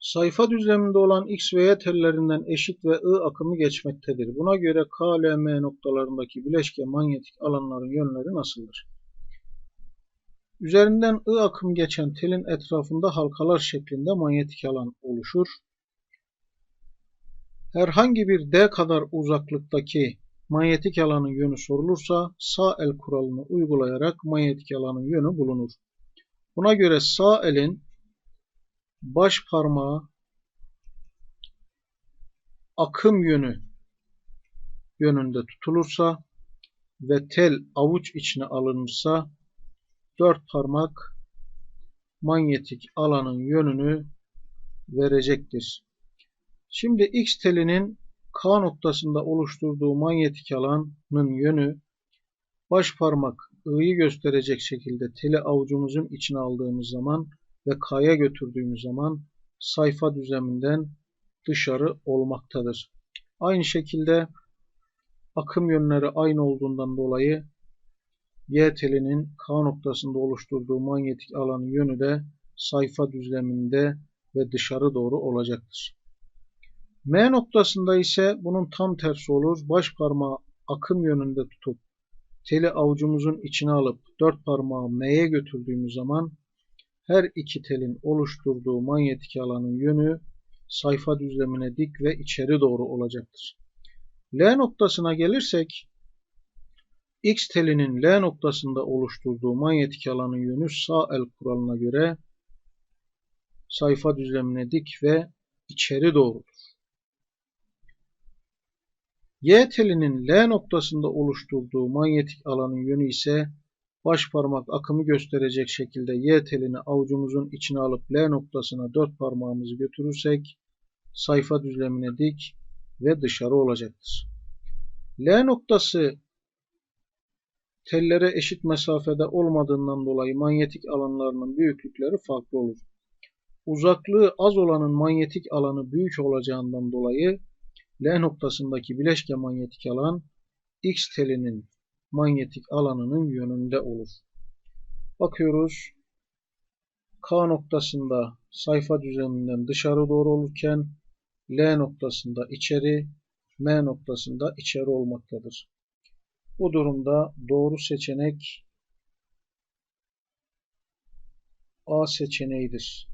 Sayfa düzleminde olan X ve Y tellerinden eşit ve I akımı geçmektedir. Buna göre K, L, M noktalarındaki bileşke manyetik alanların yönleri nasıldır? Üzerinden I akım geçen telin etrafında halkalar şeklinde manyetik alan oluşur. Herhangi bir D kadar uzaklıktaki manyetik alanın yönü sorulursa sağ el kuralını uygulayarak manyetik alanın yönü bulunur. Buna göre sağ elin baş parmağı akım yönü yönünde tutulursa ve tel avuç içine alınırsa dört parmak manyetik alanın yönünü verecektir. Şimdi X telinin K noktasında oluşturduğu manyetik alanın yönü baş parmak I'yi gösterecek şekilde teli avucumuzun içine aldığımız zaman ve K'ya götürdüğümüz zaman sayfa düzleminden dışarı olmaktadır. Aynı şekilde akım yönleri aynı olduğundan dolayı Y telinin K noktasında oluşturduğu manyetik alanın yönü de sayfa düzleminde ve dışarı doğru olacaktır. M noktasında ise bunun tam tersi olur. Baş parmağı akım yönünde tutup teli avucumuzun içine alıp dört parmağı M'ye götürdüğümüz zaman her iki telin oluşturduğu manyetik alanın yönü sayfa düzlemine dik ve içeri doğru olacaktır. L noktasına gelirsek X telinin L noktasında oluşturduğu manyetik alanın yönü sağ el kuralına göre sayfa düzlemine dik ve içeri doğrudur. Y telinin L noktasında oluşturduğu manyetik alanın yönü ise baş parmak akımı gösterecek şekilde Y telini avucumuzun içine alıp L noktasına dört parmağımızı götürürsek sayfa düzlemine dik ve dışarı olacaktır. L noktası tellere eşit mesafede olmadığından dolayı manyetik alanlarının büyüklükleri farklı olur. Uzaklığı az olanın manyetik alanı büyük olacağından dolayı L noktasındaki bileşke manyetik alan X telinin manyetik alanının yönünde olur. Bakıyoruz. K noktasında sayfa düzleminden dışarı doğru olurken L noktasında içeri, M noktasında içeri olmaktadır. Bu durumda doğru seçenek A seçeneğidir.